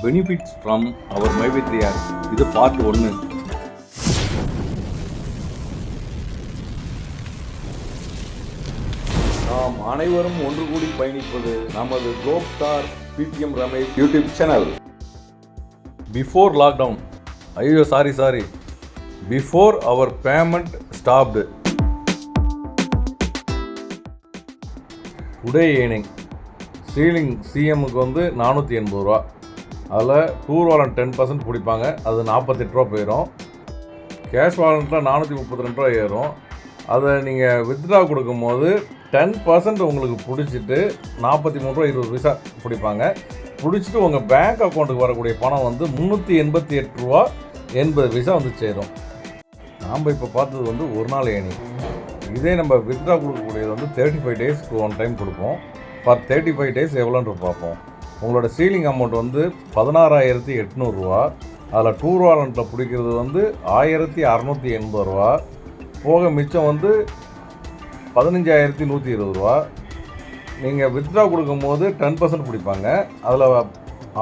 Benefits from அவர் மைவித்ரியார் இது part ஒன்று நாம் அனைவரும் ஒன்று கூடி பயணிப்பது நமது globe star B P M Ramesh YouTube channel before lockdown ஐயோ sorry sorry before our payment stopped today evening ceiling சிஎம்முக்கு வந்து நானூற்றி எண்பது ரூபா. அதில் டூர் வாலண்ட் டென் பர்சன்ட் பிடிப்பாங்க. அது நாற்பத்தெட்டு ரூபா போயிடும் கேஷ் வாலண்ட்டில் நானூற்றி முப்பத்தி ரெண்டு ரூபா ஏறும். அதை நீங்கள் வித்ட்ரா கொடுக்கும்போது டென் பர்சன்ட் உங்களுக்கு பிடிச்சிட்டு நாற்பத்தி மூணு ரூபா இருபது பைசா பிடிப்பாங்க. பிடிச்சிட்டு உங்கள் பேங்க் அக்கௌண்ட்டுக்கு வரக்கூடிய பணம் வந்து முந்நூற்றி எண்பத்தி எட்டு ரூபா எண்பது பைசா வந்து சேரும். நாம் இப்போ பார்த்தது வந்து ஒரு நாள் ஏணி. இதே நம்ம வித்ட்ரா கொடுக்கக்கூடியது வந்து தேர்ட்டி ஃபைவ் டேஸ்க்கு ஒன் டைம் கொடுப்போம். ஃபார் தேர்ட்டி ஃபைவ் டேஸ் எவ்வளோன்ட்டு பார்ப்போம். உங்களோட சீலிங் அமௌண்ட் வந்து பதினாறாயிரத்தி எட்நூறுரூவா அதில் டூர் வாலண்ட்டில் பிடிக்கிறது வந்து ஆயிரத்தி அறநூற்றி எண்பது ரூபா. போக மிச்சம் வந்து பதினஞ்சாயிரத்தி நூற்றி இருபது ரூபா. நீங்கள் வித்ட்ரா கொடுக்கும்போது டென் பர்சன்ட் பிடிப்பாங்க. அதில்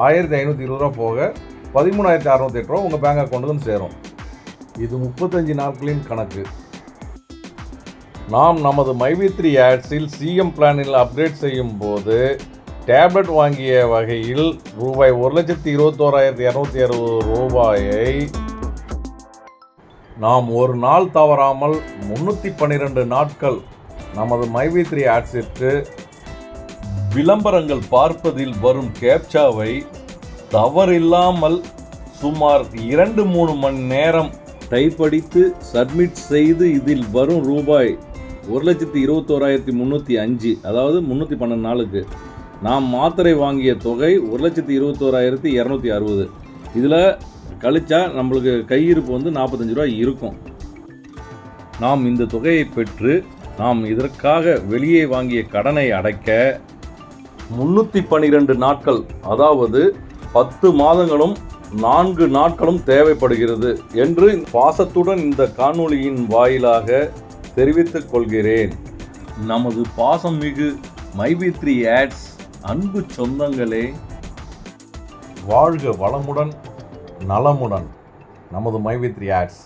ஆயிரத்தி ஐநூற்றி இருபது ரூபா போக பதிமூணாயிரத்தி அறநூற்றி எட்டு ரூபா உங்கள் பேங்க் அக்கௌண்ட்டுக்கு வந்து சேரும். இது முப்பத்தஞ்சு நாட்களின் கணக்கு. நாம் நமது மைவித்ரி ஆட்ஸில் சிஎம் பிளானில் அப்டேட் செய்யும் போது டேப்லெட் வாங்கிய வகையில் ரூபாய் ஒரு லட்சத்தி இருபத்தோராயிரத்தி இரநூத்தி அறுபது ரூபாயை நாம் ஒரு நாள் தவறாமல் முன்னூற்றி பன்னிரெண்டு நாட்கள் நமது மைவித்ரி ஆட்ஸிற்கு விளம்பரங்கள் பார்ப்பதில் வரும் கேப்சாவை தவறில்லாமல் சுமார் இரண்டு மூணு மணி நேரம் டைப் அடித்து சப்மிட் செய்து இதில் வரும் ரூபாய் ஒரு லட்சத்தி இருபத்தோராயிரத்தி முந்நூற்றி அஞ்சு அதாவது முந்நூற்றி பன்னெண்டு நாளுக்கு. நாம் மாத்திரை வாங்கிய தொகை ஒரு லட்சத்தி இருபத்தோராயிரத்தி இரநூத்தி அறுபது. இதில் கழிச்சா நம்மளுக்கு கையிருப்பு வந்து நாற்பத்தஞ்சு ரூபாய் இருக்கும். நாம் இந்த தொகையை பெற்று நாம் இதற்காக வெளியே வாங்கிய கடனை அடைக்க முன்னூற்றி பன்னிரெண்டு நாட்கள் அதாவது பத்து மாதங்களும் நான்கு நாட்களும் தேவைப்படுகிறது என்று பாசத்துடன் இந்த காணொளியின் வாயிலாக தெரிவித்துக் கொள்கிறேன். நமது பாசம் மிகு மைவித்ரி ஆட்ஸ் அன்பு சொந்தங்களே. வாழ்க வளமுடன் நலமுடன். நமது மைவித்ரி ஆட்ஸ்